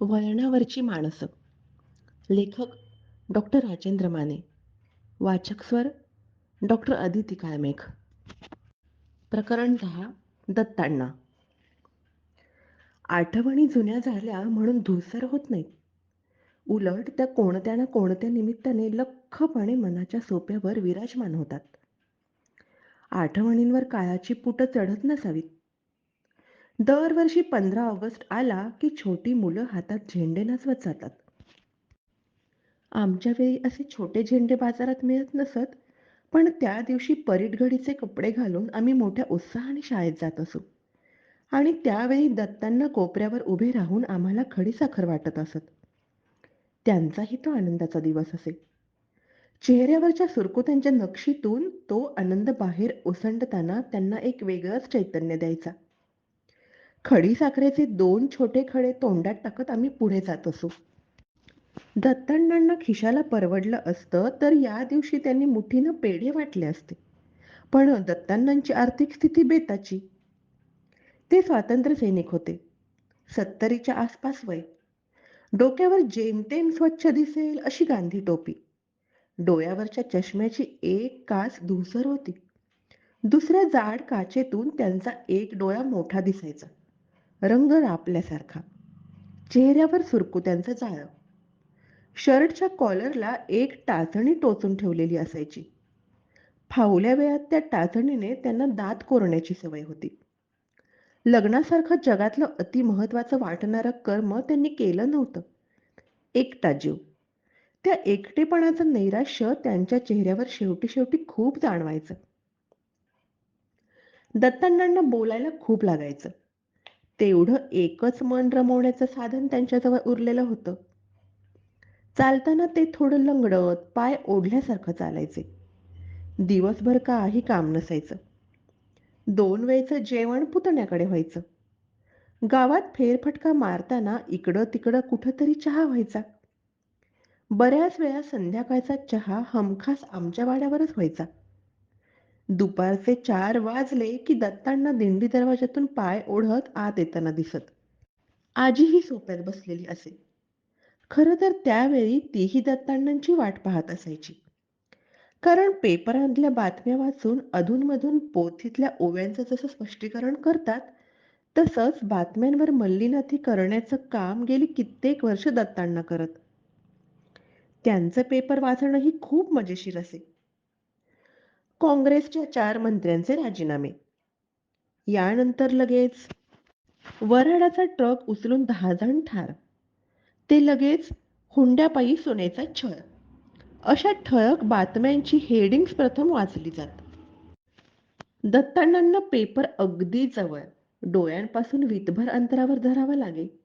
वळणावरची माणसं. लेखक डॉक्टर राजेंद्र माने. वाचक स्वर डॉक्टर अदिती काळमेघ. प्रकरण दहा दत्तांना. आठवणी जुन्या झाल्या म्हणून धुसर होत नाहीत. उलट त्या कोणत्या ना कोणत्या निमित्ताने लख्खपणे मनाच्या सोप्यावर विराजमान होतात. आठवणींवर काळाची पुटं चढत नसावीत. दरवर्षी पंधरा ऑगस्ट आला की छोटी मुलं हातात झेंडे नाचवत जातात. आमच्या वेळी असे छोटे झेंडे बाजारात मिळत नसत पण त्या दिवशी परीटघडीचे कपडे घालून आम्ही मोठ्या उत्साहाने शाळेत जात असू. आणि त्यावेळी दत्तांना कोपऱ्यावर उभे राहून आम्हाला खडीसाखर वाटत असत. त्यांचाही तो आनंदाचा दिवस असे. चेहऱ्यावरच्या सुरकुत्यांच्या नक्षीतून तो आनंद बाहेर ओसंडताना त्यांना एक वेगळंच चैतन्य द्यायचा. खडीसाखरेचे दोन छोटे खडे तोंडात टाकत आम्ही पुढे जात असू. दत्तांना खिशाला परवडलं असतं तर या दिवशी त्यांनी मुठीनं पेढे वाटले असते. पण दत्तांनांची आर्थिक स्थिती बेताची. ते स्वातंत्र्य सैनिक होते. सत्तरीच्या आसपास वय. डोक्यावर जेमतेम स्वच्छ दिसेल अशी गांधी टोपी. डोळ्यावरच्या चष्म्याची एक कास धुसर होती. दुसऱ्या जाड काचेतून त्यांचा एक डोळा मोठा दिसायचा. रंग रापल्यासारखा. चेहऱ्यावर सुरकुत्यांचं जाळं. शर्टच्या कॉलरला एक टाचणी टोचून ठेवलेली असायची. फावल्या वेळात त्या टाचणीने त्यांना दात कोरण्याची सवय होती. लग्नासारखं जगातलं अतिमहत्वाचं वाटणारं कर्म त्यांनी केलं नव्हतं. एकटा जीव. त्या एकटेपणाचं नैराश्य त्यांच्या चेहऱ्यावर शेवटी शेवटी खूप जाणवायचं. दत्तांना बोलायला खूप लागायचं. तेवढं एकच मन रमवण्याचं साधन त्यांच्याजवळ उरलेलं होतं. चालताना ते थोडं लंगडत पाय ओढल्यासारखं चालायचे. दिवसभर काही काम नसायचं. दोन वेळचं जेवण पुतण्याकडे व्हायचं. गावात फेरफटका मारताना इकडं तिकडं कुठंतरी चहा व्हायचा. बऱ्याच वेळा संध्याकाळचा चहा हमखास आमच्या वाड्यावरच व्हायचा. दुपारचे चार वाजले की दत्तांना दिंडी दरवाजातून पाय ओढत आत येताना दिसत. आजीही सोप्यात बसलेली असे. खरं तर त्यावेळी तीही दत्तांनांची वाट पाहत असायची. कारण पेपरांतल्या बातम्या वाचून अधूनमधून पोथीतल्या ओव्यांचं जसं स्पष्टीकरण करतात तसंच बातम्यांवर मल्लीनाथी करण्याचं काम गेली कित्येक वर्ष दत्तांना करत. त्यांचं पेपर वाचणंही खूप मजेशीर असे. काँग्रेसच्या चार मंत्र्यांचे राजीनामे. यानंतर लगेच वराडाचा ट्रक उचलून दहा जण ठार. ते लगेच हुंड्यापायी सोन्याचा छळ. अशा ठळक बातम्यांची हेडिंग्स प्रथम वाचली जात. दत्तांना पेपर अगदी जवळ. डोळ्यांपासून वीतभर अंतरावर धरावा लागे.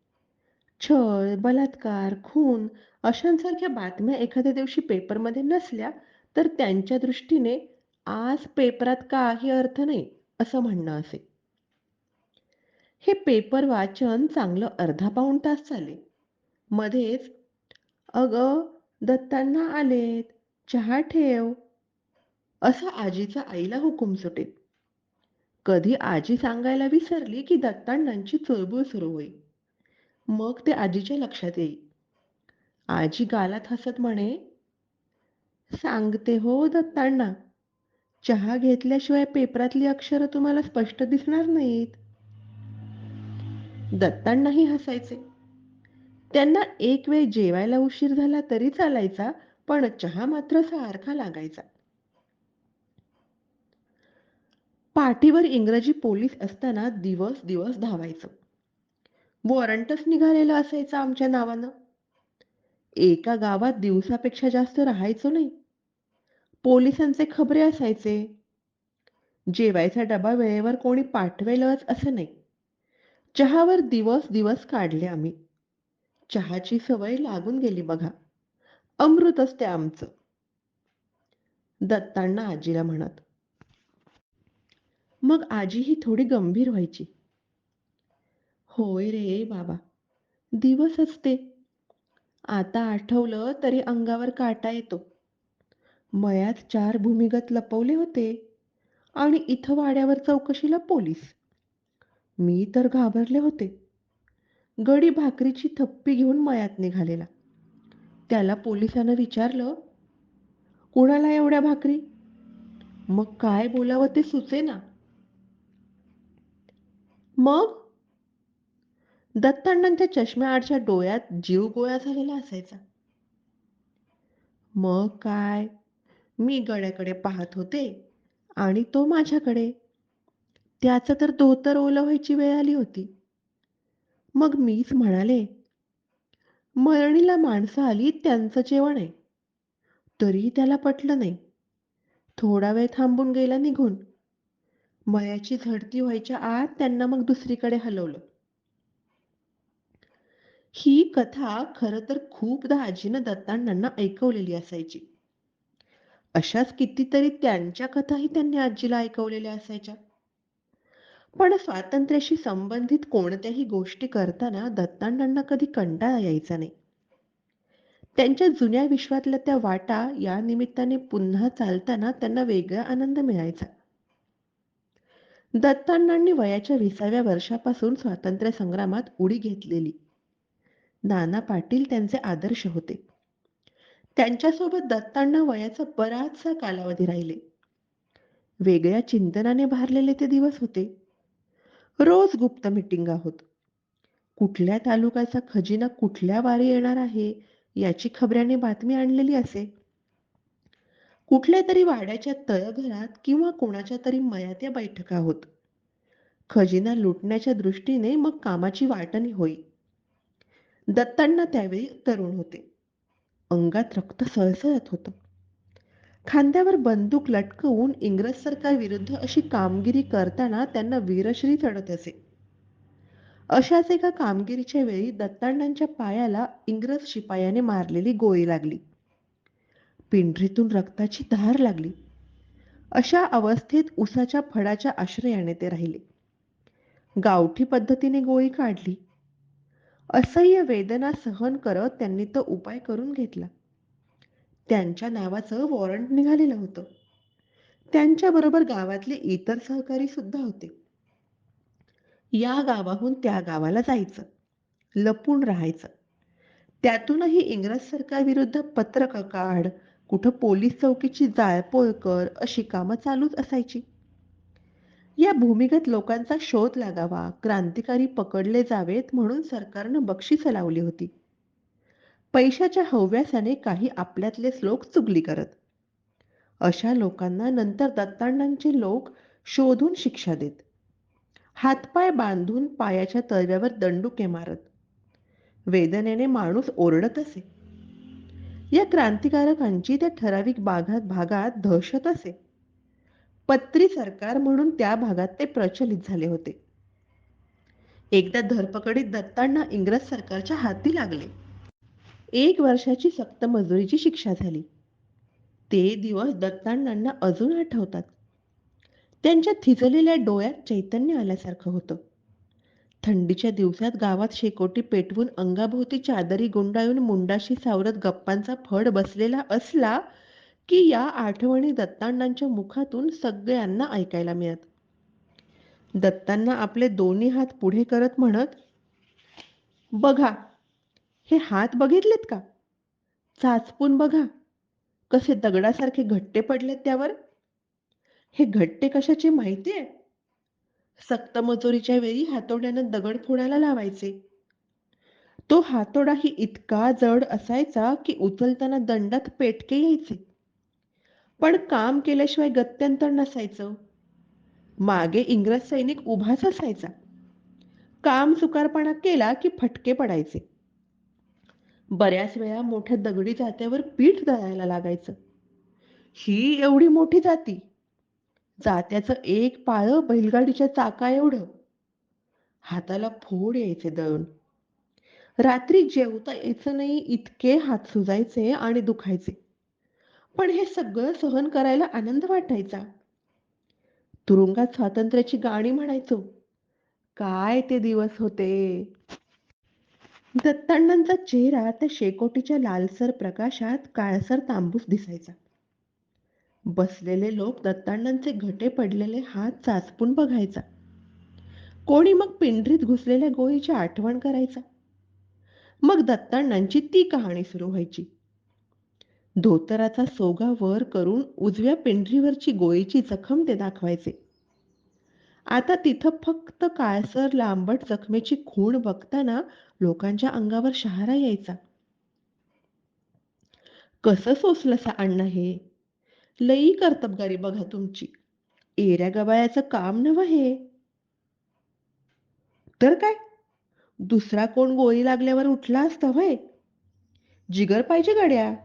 छळ बलात्कार खून अशांसारख्या बातम्या एखाद्या दिवशी पेपरमध्ये नसल्या तर त्यांच्या दृष्टीने आज पेपरात काही अर्थ नाही असं म्हणणं असे. हे पेपर वाचन चांगलं अर्धा पाऊण तास चाले. मध्येच अग दत्तांना आलेत चहा ठेव असा आजीचा आईला हुकूम सुटे कधी आजी सांगायला विसरली की दत्तांनांची चुळबुळ सुरू होई मग ते आजीच्या लक्षात येई आजी गालात हसत म्हणे सांगते हो दत्तांना चहा घेतल्याशिवाय पेपरातली अक्षरं तुम्हाला स्पष्ट दिसणार नाहीत. दत्तांनाही हसायचे. त्यांना एक वेळ जेवायला उशीर झाला तरी चालायचा पण चहा मात्र सारखा लागायचा. पाठीवर इंग्रजी पोलीस असताना दिवस दिवस धावायचं. वॉरंटच निघालेलं असायचं आमच्या नावानं. एका गावात दिवसापेक्षा जास्त राहायचो नाही. पोलिसांचे खबरे असायचे. जेवायचा डबा वेळेवर कोणी पाठवेलच असं नाही. चहावर दिवस दिवस काढले आम्ही. चहाची सवय लागून गेली बघा. अमृत असते आमचं. दत्तांना आजीला म्हणत. मग आजी ही थोडी गंभीर व्हायची. होय रे बाबा दिवस असते आता आठवलं तरी अंगावर काटा येतो. मयात चार भूमिगत लपवले होते आणि इथं वाड्यावर चौकशीला पोलीस मी तर घाबरले होते. गडी भाकरीची थप्पी घेऊन मयात निघालेला. त्याला पोलिसानं विचारलं कुणाला एवढ्या भाकरी? मग काय बोलावं ते सुचेना मग? दत्तांडांच्या चष्म्याआडच्या डोळ्यात जीव गोळा झालेला असायचा. मग काय? मी गळ्याकडे पाहत होते आणि तो माझ्याकडे. त्याचं तर धोतर ओलं व्हायची वेळ आली होती. मग मीच म्हणाले मरणीला माणसं आली त्यांचं जेवण आहे. तरीही त्याला पटलं नाही. थोडा वेळ थांबून गेला निघून. मयाची झडती व्हायच्या आत त्यांना मग दुसरीकडे हलवलं. ही कथा खरं तर खूपदा आजीनं दत्तांना ऐकवलेली असायची. अशाच कितीतरी त्यांच्या कथाही त्यांनी आजीला ऐकवलेल्या असायच्या. पण स्वातंत्र्याशी संबंधित कोणत्याही गोष्टी करताना दत्तांडांना कधी कंटाळा यायचा नाही. त्यांच्या जुन्या विश्वातल्या त्या वाटा या निमित्ताने पुन्हा चालताना त्यांना वेगळा आनंद मिळायचा. दत्तांडांनी वयाच्या विसाव्या वर्षापासून स्वातंत्र्य संग्रामात उडी घेतलेली. नाना पाटील त्यांचे आदर्श होते. त्यांच्यासोबत दत्तांना वयाचा बराचसा कालावधी राहिले. वेगळ्या चिंतनाने भारलेले ते दिवस होते. रोज गुप्त मिटिंगा होत. कुठल्या तालुक्याचा खजिना कुठल्या वारी येणार आहे याची खबऱ्याने बातमी आणलेली असे. कुठल्या तरी वाड्याच्या तळघरात किंवा कोणाच्या तरी मयात्या बैठका होत. खजिना लुटण्याच्या दृष्टीने मग कामाची वाटणी होई. दत्तांना त्यावेळी तरुण होते. अंगात रक्त सळसळत होतं. खांद्यावर बंदूक लटकवून इंग्रज सरकार विरुद्ध अशी कामगिरी करताना त्यांना वीरश्री चढत असे. अशाच एका कामगिरीच्या वेळी दत्तांडांच्या पायाला इंग्रज शिपायाने मारलेली गोळी लागली. पिंढरीतून रक्ताची धार लागली. अशा अवस्थेत उसाच्या फडाच्या आश्रयाने ते राहिले. गावठी पद्धतीने गोळी काढली. असह्य वेदना सहन करत त्यांनी तो उपाय करून घेतला. त्यांच्या नावाचं वॉरंट निघालेलं होतं. त्यांच्याबरोबर गावातले इतर सहकारी सुद्धा होते. या गावाहून त्या गावाला जायचं. लपून राहायचं. त्यातूनही इंग्रज सरकारविरुद्ध पत्रक काढ कुठं पोलीस चौकीची जाळपोळ कर अशी कामं चालूच असायची. या भूमिगत लोकांचा शोध लागावा क्रांतिकारी पकडले जावेत म्हणून सरकारनं बक्षिसं लावली होती. पैशाच्या हव्यासाने काही आपल्यातलेच लोक चुगली करत. अशा लोकांना नंतर दत्तांडांचे लोक शोधून शिक्षा देत. हातपाय बांधून पायाच्या तळव्यावर दंडुके मारत. वेदनेने माणूस ओरडत असे. या क्रांतिकारकांची त्या ठराविक भागात भागात दहशत असे. पत्री सरकार म्हणून त्या भागात ते प्रचलित झाले होते. एकदा धरपकडीत दत्तांना इंग्रज सरकारच्या हाती लागले. एक वर्षाची सक्त मजुरीची शिक्षा झाली. ते दिवस दत्तांना अजून आठवतात. त्यांच्या थिजलेल्या डोळ्यात चैतन्य आल्यासारखं होतं. थंडीच्या दिवसात गावात शेकोटी पेटवून अंगाभोवती चादरी गुंडाळून मुंडाशी सावरत गप्पांचा फड बसलेला असला की या आठवणी दत्तांनांच्या मुखातून सगळ्यांना ऐकायला मिळत. दत्तांना आपले दोन्ही हात पुढे करत म्हणत बघा हे हात बघितलेत का? चाचपून बघा कसे दगडासारखे घट्टे पडलेत त्यावर. हे घट्टे कशाचे माहितीये सक्त मजुरीच्या वेळी हातोड्यानं दगड फोडायला लावायचे. तो हातोडाही इतका जड असायचा की उचलताना दंडात पेटके यायचे. पण काम केल्याशिवाय गत्यंतर नसायचं. मागे इंग्रज सैनिक उभाच असायचा. काम सुकारपणा केला की फटके पडायचे. बऱ्याच वेळा मोठ्या दगडी जात्यावर पीठ दळायला लागायचं. ही एवढी मोठी जाती. जात्याचं एक पाळ बैलगाडीच्या चाका एवढं. हाताला फोड यायचे दळून. रात्री जेवता यायचं नाही इतके हात सुजायचे आणि दुखायचे. पण हे सगळं सहन करायला आनंद वाटायचा. तुरुंगात स्वातंत्र्याची गाणी म्हणायचो. काय ते दिवस होते. दत्तांडांचा चेहरा त्या शेकोटीच्या लालसर प्रकाशात काळसर तांबूस दिसायचा. बसलेले लोक दत्तांडांचे घटे पडलेले हात चाचपून बघायचा. कोणी मग पिंढरीत घुसलेल्या गोळीची आठवण करायचा. मग दत्तांडांची ती कहाणी सुरू व्हायची. धोतराचा सोगा वर करून उजव्या पेंढरीवरची गोळीची जखम ते दाखवायचे. आता तिथं फक्त काळसर लांबट जखमेची खूण बघताना लोकांच्या अंगावर शहारा यायचा. कसं सोसलंस अण्णा हे? लई कर्तबगारी बघा तुमची. एऱ्या गबाळ्याचं काम नव हे. तर काय? दुसरा कोण गोळी लागल्यावर उठला असता व्हय? जिगर पाहिजे गड्या?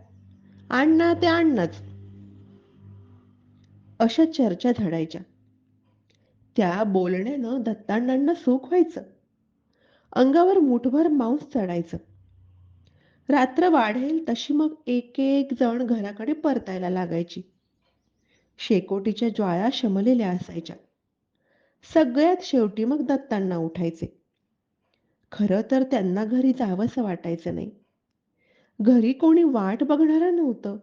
अण्णा ते अण्णाच अशा चर्चा झडायच्या त्या बोलण्यानं दत्तांडांना सुख व्हायचं. अंगावर मुठभर मांस चढायचं. रात्र वाढेल तशी मग एक एक जण घराकडे परतायला लागायची. शेकोटीच्या ज्वाळा शमलेल्या असायच्या. सगळ्यात शेवटी मग दत्तांना उठायचे. खरं तर त्यांना घरी जावंसं वाटायचं नाही. घरी कोणी वाट बघणारं नव्हतं.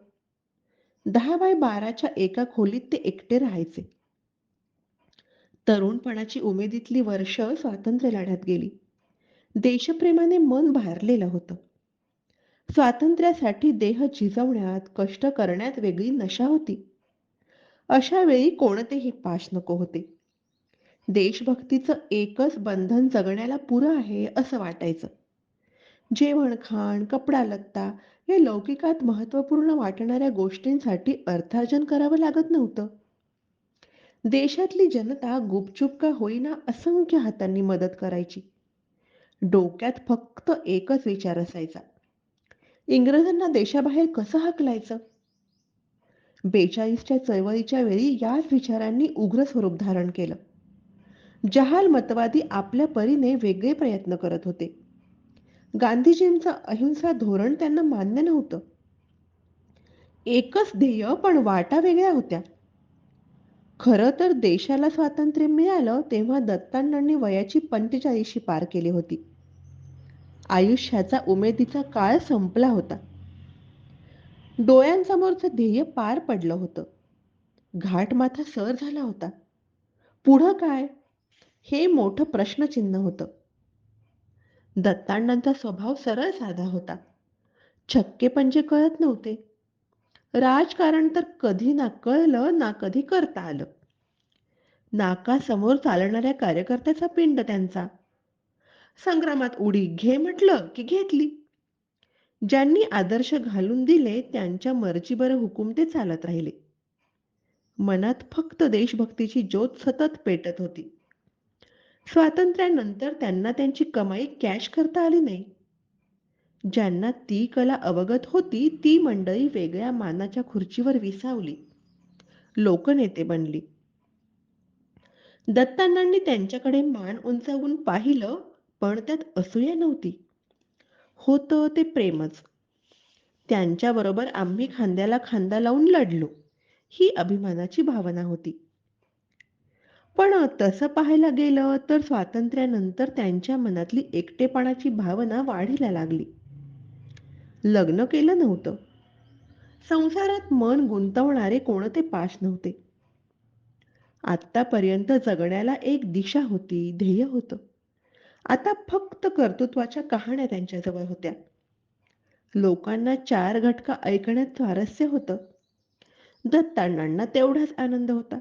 दहा बाय बाराच्या एका खोलीत ते एकटे राहायचे. तरुणपणाची उमेदीतली वर्ष स्वातंत्र्य लढ्यात गेली. देशप्रेमाने मन भारलेलं होतं. स्वातंत्र्यासाठी देह झिजवण्यात कष्ट करण्यात वेगळी नशा होती. अशा वेळी कोणतेही पाश नको होते. देशभक्तीचं एकच बंधन जगण्याला पुरं आहे असं वाटायचं. जेवण खाण कपडा लगता या लौकिकात महत्त्वपूर्ण वाटणाऱ्या गोष्टींसाठी अर्थार्जन करावं लागत नव्हतं. देशातली जनता गुपचूप का होईना असंख्य हातांनी मदत करायची. डोक्यात फक्त एकच विचार असायचा. इंग्रजांना देशाबाहेर कसं हकलायचं? बेचाळीसच्या चळवळीच्या वेळी याच विचारांनी उग्र स्वरूप धारण केलं. जहाल मतवादी आपल्या परीने वेगळे प्रयत्न करत होते. गांधीजींचं अहिंसा धोरण त्यांना मान्य नव्हतं. एकच ध्येय पण वाटा वेगळ्या होत्या. खरं तर देशाला स्वातंत्र्य मिळालं तेव्हा दत्तांनांनी वयाची पंचेचाळीशी पार केली होती. आयुष्याचा उमेदीचा काळ संपला होता. डोळ्यांसमोरचं ध्येय पार पडलं होतं. घाट माथा सर झाला होता. पुढं काय? हे मोठं प्रश्नचिन्ह होतं. दत्तांडांचा स्वभाव सरळ साधा होता. छक्के पंजे कळत नव्हते. राजकारण तर कधी ना कळलं ना कधी करता आलं. नाकासमोर चालणाऱ्या कार्यकर्त्याचा पिंड त्यांचा. संग्रामात उडी घे म्हटलं की घेतली. ज्यांनी आदर्श घालून दिले त्यांच्या मर्जीबर हुकूम ते चालत राहिले. मनात फक्त देशभक्तीची ज्योत सतत पेटत होती. स्वातंत्र्यानंतर त्यांना त्यांची कमाई कॅश करता आली नाही. ज्यांना ती कला अवगत होती ती मंडळी वेगळ्या मानाच्या खुर्चीवर विसावली. लोकनेते बनली. दत्तांनांनी त्यांच्याकडे मान उंचावून पाहिलं पण त्यात असूया नव्हती. होतं ते प्रेमच. त्यांच्याबरोबर आम्ही खांद्याला खांदा लावून लढलो. ही अभिमानाची भावना होती. पण तसं पाहायला गेलं तर स्वातंत्र्यानंतर त्यांच्या मनातली एकटेपणाची भावना वाढीला लागली. लग्न केलं नव्हतं. संसारात मन गुंतवणारे कोणते पाश नव्हते. आतापर्यंत जगण्याला एक दिशा होती ध्येय होतं. आता फक्त कर्तृत्वाच्या कहाण्या त्यांच्याजवळ होत्या. लोकांना चार घटका ऐकण्यात स्वारस्य होतं. दत्तांनांना तेवढाच आनंद होता.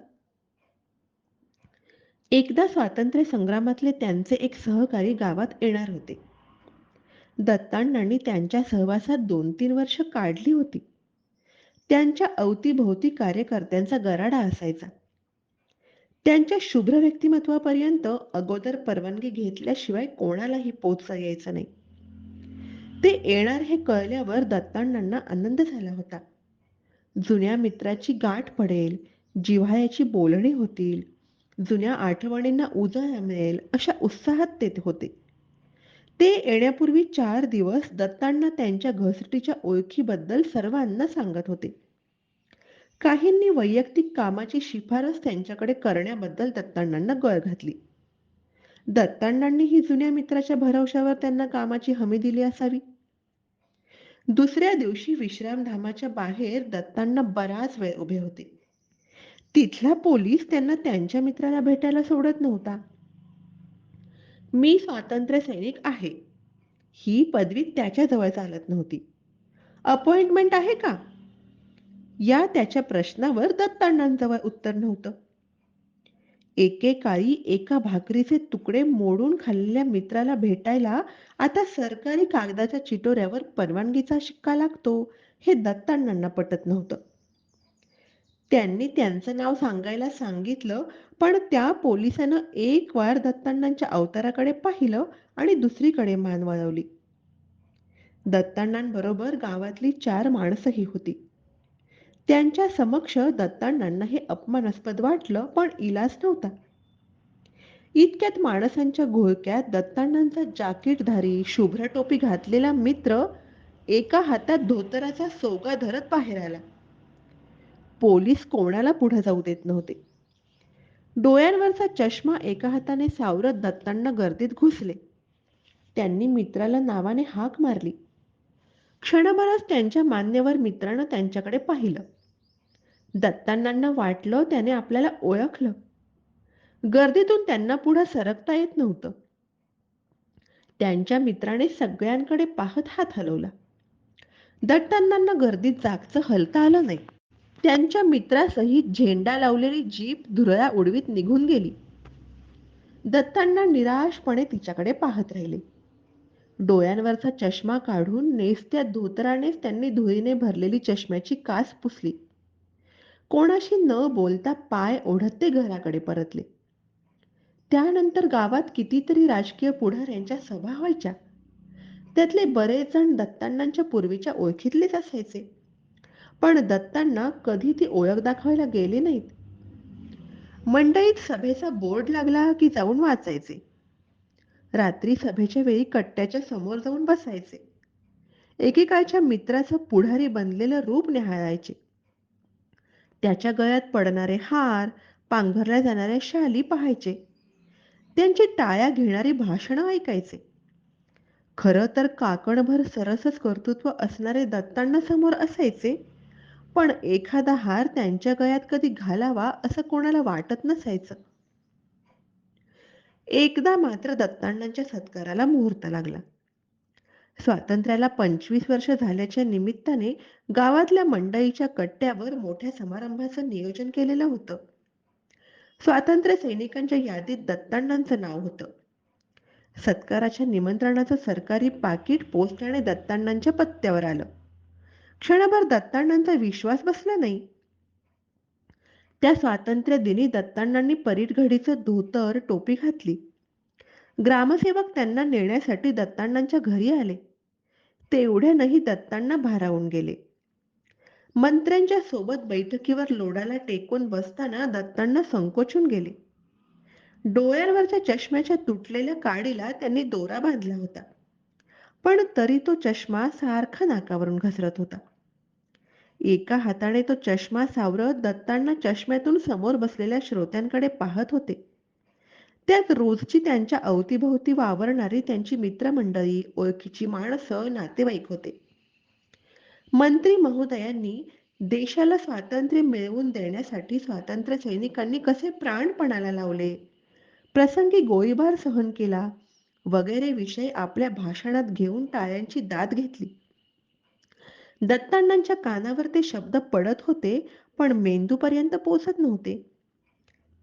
एकदा स्वातंत्र्य संग्रामातले त्यांचे एक सहकारी गावात येणार होते. दत्तांनांनी त्यांच्या सहवासात दोन तीन वर्ष काढली होती. त्यांच्या अवतीभोवती कार्यकर्त्यांचा गराडा असायचा. त्यांच्या शुभ्र व्यक्तिमत्वापर्यंत अगोदर परवानगी घेतल्याशिवाय कोणालाही पोचता यायचं नाही. ते येणार हे कळल्यावर दत्तांनांना आनंद झाला होता. जुन्या मित्राची गाठ पडेल जिव्हाळ्याची बोलणी होतील जुन्या आठवणींना उजाळा मिळेल अशा उत्साहात ते होते. ते येण्यापूर्वी चार दिवस दत्तांना त्यांच्या घसटीच्या ओळखीबद्दल सर्वांना सांगत होते. काहींनी वैयक्तिक कामाची शिफारस त्यांच्याकडे करण्याबद्दल दत्तांनांना गळ घातली. दत्तांडांनी ही जुन्या मित्राच्या भरवशावर त्यांना कामाची हमी दिली असावी. दुसऱ्या दिवशी विश्रामधामाच्या बाहेर दत्तांना बराच वेळ उभे होते. तिथला पोलीस त्यांना त्यांच्या मित्राला भेटायला सोडत नव्हता. मी स्वातंत्र्य सैनिक आहे. ही पदवी त्याच्याजवळ चालत नव्हती. अपॉइंटमेंट आहे का? या त्याच्या प्रश्नावर दत्तांडांजवळ उत्तर नव्हतं. एकेकाळी एका भाकरीचे तुकडे मोडून खाल्लेल्या मित्राला भेटायला आता सरकारी कागदाच्या चिटोऱ्यावर परवानगीचा शिक्का लागतो हे दत्तांनांना पटत नव्हतं. त्यांनी त्यांचं नाव सांगायला सांगितलं पण त्या पोलिसानं एक वार दत्तांनांच्या अवताराकडे पाहिलं आणि दुसरीकडे मान वळवली दत्तांनांबरोबर गावातली चार माणसंही होती. त्यांच्या समक्ष दत्ताण्णांना हे अपमानास्पद वाटलं पण इलाज नव्हता. इतक्यात माणसांच्या घोळक्यात दत्ताण्णांचा जाकीटधारी शुभ्र टोपी घातलेला मित्र एका हातात धोतराचा सोगा धरत बाहेर आला. पोलीस कोणाला पुढे जाऊ देत नव्हते. डोळ्यांवरचा चष्मा एका हाताने सावरत दत्तांना गर्दीत घुसले. त्यांनी मित्राला नावाने हाक मारली. क्षणभरच त्यांच्या मान्यवर मित्रानं त्यांच्याकडे पाहिलं. दत्तांना वाटलं त्याने आपल्याला ओळखलं. गर्दीतून त्यांना पुढे सरकता येत नव्हतं. त्यांच्या मित्राने सगळ्यांकडे पाहत हात हलवला. दत्तांना गर्दीत जागचं हलता आलं नाही. त्यांच्या मित्रासहित झेंडा लावलेली जीप धुरळा उडवीत निघून गेली. दत्तांना निराशपणे तिच्याकडे पाहत राहिले. डोळ्यांवरचा चष्मा काढून नेसत्या धोतरानेच त्यांनी धुळीने भरलेली चष्म्याची कास पुसली. कोणाशी न बोलता पाय ओढत ते घराकडे परतले. त्यानंतर गावात कितीतरी राजकीय पुढाऱ्यांच्या सभा व्हायच्या. त्यातले बरेच जण दत्तांनांच्या पूर्वीच्या ओळखीतलेच असायचे. पण दत्तांना कधी ती ओळख दाखवायला गेले नाहीत. मंडईत सभेचा बोर्ड लागला की जाऊन वाचायचे. रात्री सभेच्या वेळी कट्ट्याच्या समोर जाऊन बसायचे. एकेकाळच्या मित्राचं पुढारी बनलेलं रूप निहाळायचे. त्याच्या गळ्यात पडणारे हार पांघरल्या जाणाऱ्या शाली पाहायचे. त्यांची टाळ्या घेणारी भाषणं ऐकायचे. खरं तर काकणभर सरसच कर्तृत्व असणारे दत्तांना समोर असायचे पण एखादा हार त्यांच्या गळ्यात कधी घालावा असं कोणाला वाटत नसायचं. एकदा मात्र दत्तांडांच्या सत्काराला मुहूर्त लागला. स्वातंत्र्याला पंचवीस वर्ष झाल्याच्या निमित्ताने गावातल्या मंडईच्या कट्ट्यावर मोठ्या समारंभाचं नियोजन केलेलं होतं. स्वातंत्र्य सैनिकांच्या यादीत दत्तांडांचं नाव होतं. सत्काराच्या निमंत्रणाचं सरकारी पाकिट पोस्टाने दत्तांडांच्या पत्त्यावर आलं. क्षणभर दत्तांडांचा विश्वास बसला नाही. त्या स्वातंत्र्य दिनी दत्तांडांनी परीटघडीचं धोतर टोपी घातली. ग्रामसेवक त्यांना नेण्यासाठी दत्तांडांच्या घरी आले. तेवढ्यानंही दत्तांना भारावून गेले. मंत्र्यांच्या सोबत बैठकीवर लोडाला टेकून बसताना दत्तांना संकोचून गेले. डोळ्यांवरच्या चष्म्याच्या तुटलेल्या काडीला त्यांनी दोरा बांधला होता. पण तरी तो चष्मा सारखा नाकावरून घसरत होता. एका हाताने तो चष्मा सावरत दत्तांना चष्म्यातून समोर बसलेल्या श्रोत्यांकडे पाहत होते. त्यात रोजची त्यांच्या अवतीभोवती वावरणारी त्यांची मित्रमंडळी ओळखीची माणसं नातेवाईक होते. मंत्री महोदयांनी देशाला स्वातंत्र्य मिळवून देण्यासाठी स्वातंत्र्य सैनिकांनी कसे प्राणपणाला लावले? प्रसंगी गोळीबार सहन केला. वगैरे विषय आपल्या भाषणात घेऊन टाळ्यांची दाद घेतली. दत्तांडांच्या कानावर ते शब्द पडत होते पण मेंदूपर्यंत पोचत नव्हते.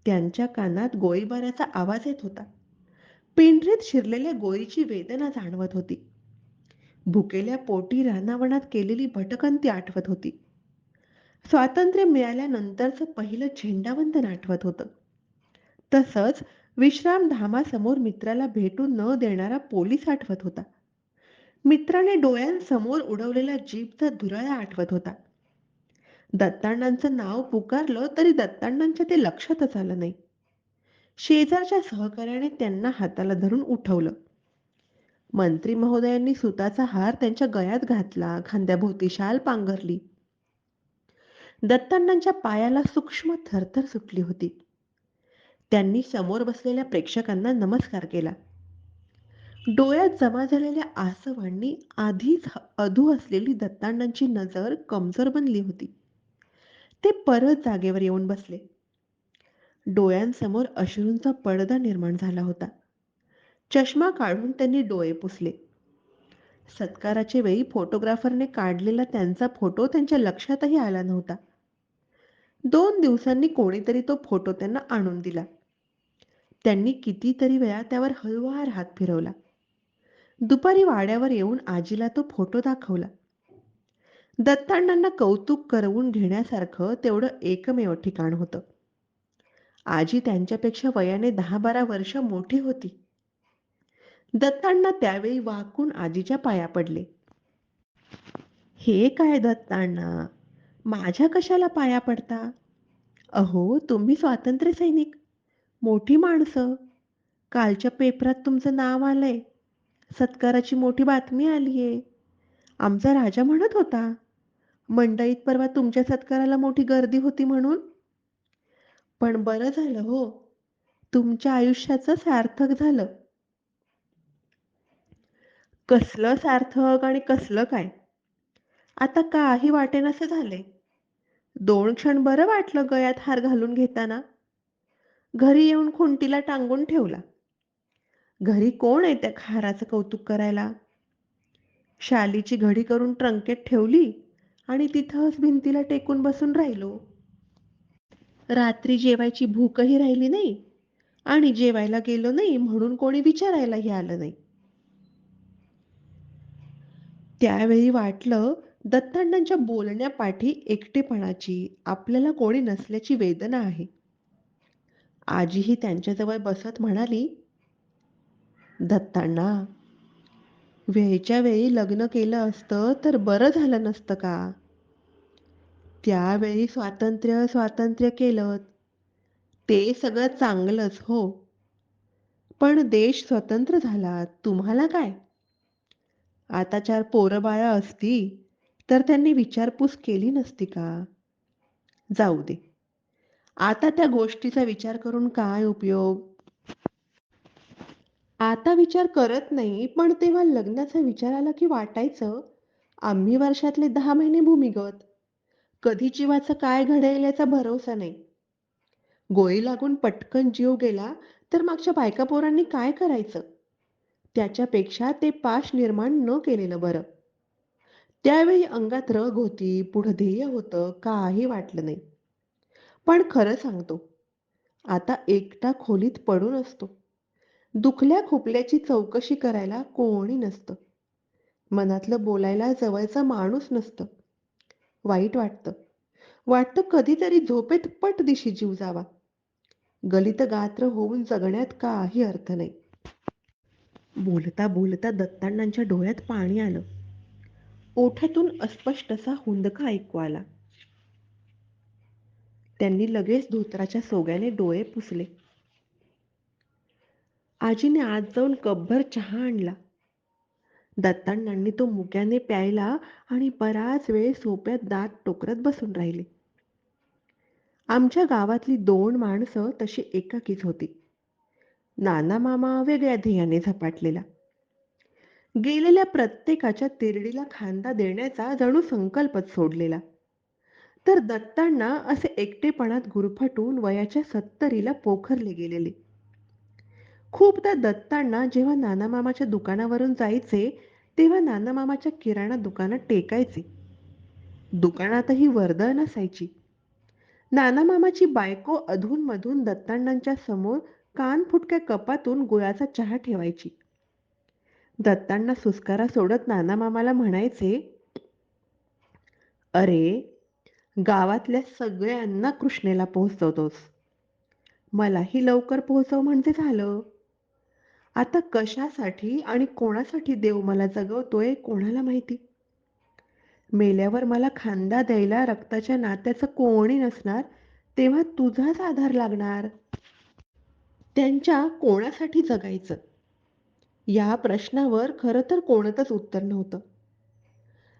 त्यांच्या कानात गोळीबाराचा आवाज येत होता. पिंढरीत शिरलेल्या गोळीची वेदना जाणवत होती. भुकेल्या पोटी रानावनात केलेली भटकंती आठवत होती. स्वातंत्र्य मिळाल्यानंतरचं पहिलं झेंडावंदन आठवत होतं. तसंच विश्रामधामासमोर मित्राला भेटू न देणारा पोलीस आठवत होता. मित्राने डोळ्यांसमोर उडवलेला जीपचा धुराळा आठवत होता. दत्ताण्णांचं नाव पुकारलं तरी दत्ताण्णांच्या ते लक्षातच आलं नाही. शेजारच्या सहकार्याने त्यांना हाताला धरून उठवलं. मंत्री महोदयांनी सुताचा हार त्यांच्या गळ्यात घातला खांद्याभोवती शाल पांघरली. दत्ताण्णांच्या पायाला सूक्ष्म थरथर सुटली होती. त्यांनी समोर बसलेल्या प्रेक्षकांना नमस्कार केला. डोळ्यात जमा झालेल्या आसवांनी आधीच अधू असलेली दत्तांडांची नजर कमजोर बनली होती. ते परत जागेवर येऊन बसले. डोळ्यांसमोर अश्रूंचा पडदा निर्माण झाला होता. चष्मा काढून त्यांनी डोळे पुसले. सत्काराचे वेळी फोटोग्राफरने काढलेला त्यांचा फोटो त्यांच्या लक्षातही आला नव्हता. दोन दिवसांनी कोणीतरी तो फोटो त्यांना आणून दिला. त्यांनी कितीतरी वेळा त्यावर हळुवार हात फिरवला. दुपारी वाड्यावर येऊन आजीला तो फोटो दाखवला. दत्तांडांना कौतुक करवून घेण्यासारखं तेवढं एकमेव ठिकाण होतं. आजी त्यांच्यापेक्षा वयाने दहा बारा वर्ष मोठी होती. दत्तांना त्यावेळी वाकून आजीच्या पाया पडले. हे काय दत्तांना? माझ्या कशाला पाया पडता? अहो तुम्ही स्वातंत्र्य सैनिक मोठी माणसं. कालच्या पेपरात तुमचं नाव आलंय. सत्काराची मोठी बातमी आलीये. आमचा राजा म्हणत होता मंडईत परवा तुमच्या सत्काराला मोठी गर्दी होती म्हणून. पण बरं झालं हो तुमच्या आयुष्याचं सार्थक झालं. कसलं सार्थक आणि कसलं काय? आता काही वाटेनासं झाले दोन क्षण बरं वाटलं गळ्यात हार घालून घेताना. घरी येऊन खुंटीला टांगून ठेवला. घरी कोण आहे त्या खाराचं कौतुक करायला? शालीची घडी करून ट्रंकेत ठेवली आणि तिथंच भिंतीला टेकून बसून राहिलो. रात्री जेवायची भूकही राहिली नाही आणि जेवायला गेलो नाही म्हणून कोणी विचारायलाही आलं नाही. त्यावेळी वाटलं दत्तांडांच्या बोलण्यापाठी एकटेपणाची आपल्याला कोणी नसल्याची वेदना आहे. आजीही त्यांच्याजवळ बसत म्हणाली दत्तांना वेळच्या वेळी लग्न केलं असतं तर बरं झालं नसतं का? त्यावेळी स्वातंत्र्य स्वातंत्र्य केलं. ते सगळं चांगलंच हो. पण देश स्वतंत्र झाला. तुम्हाला काय? आता चार पोरं बाळा असती तर त्यांनी विचारपूस केली नसती का? जाऊ दे. आता त्या गोष्टीचा विचार करून काय उपयोग? आता विचार करत नाही पण तेव्हा लग्नाचा विचार आला की वाटायचं आम्ही वर्षातले दहा महिने भूमिगत. कधी जीवाचं काय घडेल याचा भरोसा नाही. गोळी लागून पटकन जीव गेला तर मागच्या बायका पोरांनी काय करायचं? त्याच्यापेक्षा ते पाश निर्माण न केलेलं बरं. त्यावेळी अंगात रग होती पुढं ध्येय होतं काही वाटलं नाही. पण खरं सांगतो आता एकटा खोलीत पडून असतो. दुखल्या खोपल्याची चौकशी करायला कोणी नसतं. मनातलं बोलायला जवळचा माणूस नसतं. वाईट वाटतं. वाटतं कधीतरी झोपेत पट दिशी जीव जावा. गलित गात्र होऊन जगण्यात काही अर्थ नाही. बोलता बोलता दत्ताण्णांच्या डोळ्यात पाणी आलं. ओठातून अस्पष्टसा हुंदका ऐकू आला. त्यांनी लगेच धोत्राच्या सोग्याने डोळे पुसले. आजीने आत जाऊन कपभर चहा आणला. दत्तांडांनी तो मुक्याने प्यायला आणि बराच वेळ सोप्यात दात टोकरत बसून राहिले. आमच्या गावातली दोन माणसं तशी एकाकीच होती. नाना मामा वेगळ्या ध्येयाने झपाटलेला. गेलेल्या प्रत्येकाच्या तिरडीला खांदा देण्याचा जणू संकल्पच सोडलेला. तर दत्तांना असे एकटेपणात गुरफटून वयाच्या सत्तरीला पोखरले गेलेले. खूपदा दत्तांना जेव्हा नाना मामाच्या दुकानावरून जायचे तेव्हा नाना मामाच्या किराणा दुकानात टेकायचे. दुकानातही वर्दळ नसायची. नाना मामाची बायको अधूनमधून दत्ताण्णांच्या समोर कान फुटक्या कपातून गुळाचा चहा ठेवायची. दत्तांना सुस्कारा सोडत नाना मामाला म्हणायचे अरे गावातल्या सगळ्यांना कृष्णेला पोहोचवतोस. मलाही लवकर पोहोचव म्हणजे झालं. आता कशासाठी आणि कोणासाठी देव मला जगवतोय कोणाला माहिती? मेल्यावर मला खांदा द्यायला रक्ताच्या नात्याचं कोणी नसणार तेव्हा तुझाच आधार लागणार. त्यांच्या कोणासाठी जगायचं? या प्रश्नावर खरं तर कोणतंच उत्तर नव्हतं.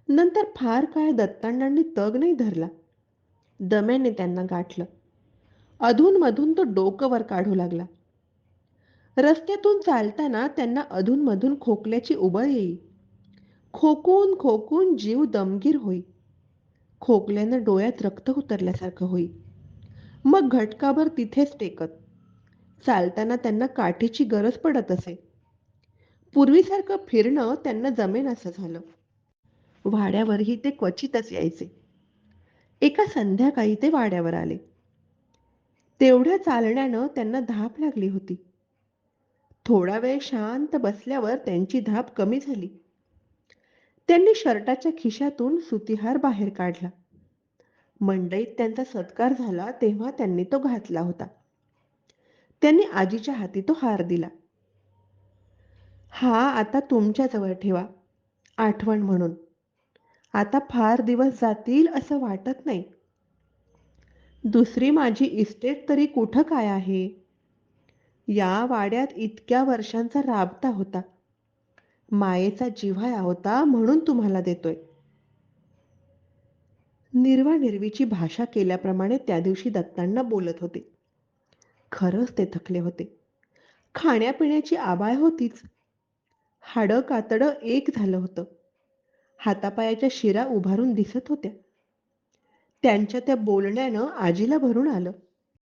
नंतर फार काळ दत्तांडांनी तग नाही धरला. दम्याने त्यांना गाठलं. अधूनमधून तो डोकं वर काढू लागला. रस्त्यातून चालताना त्यांना अधूनमधून खोकल्याची उबळ येई. खोकून खोकून जीव दमगीर होई. खोकल्यानं डोळ्यात रक्त उतरल्यासारखं होई. मग घटकाभर तिथेच टेकत. चालताना त्यांना काठीची गरज पडत असे. पूर्वीसारखं फिरणं त्यांना जमेनासं झालं. वाड्यावरही ते क्वचितच यायचे. एका संध्याकाळी ते वाड्यावर आले. तेवढ्या चालण्यानं त्यांना धाप लागली होती. थोडा वेळ शांत बसल्यावर त्यांची धाप कमी झाली. त्यांनी शर्टाच्या खिशातून सुतीहार बाहेर काढला. मंडईत त्यांचा सत्कार झाला तेव्हा त्यांनी तो घातला होता. त्यांनी आजीच्या हाती तो हार दिला. हा आता तुमच्याजवळ ठेवा आठवण म्हणून. आता फार दिवस जातील असं वाटत नाही. दुसरी माझी इस्टेट तरी कुठं काय आहे? या वाड्यात इतक्या वर्षांचा राबता होता. मायेचा जिव्हाया होता म्हणून तुम्हाला देतोय. निर्वानिर्वीची भाषा केल्याप्रमाणे त्या दिवशी दत्तांना बोलत होते. खरंच ते थकले होते. खाण्यापिण्याची आबाळ होतीच. हाडं कातडं एक झालं होतं. हातापायाच्या शिरा उभारून दिसत होत्या. त्यांच्या त्या बोलण्यानं आजीला भरून आलं.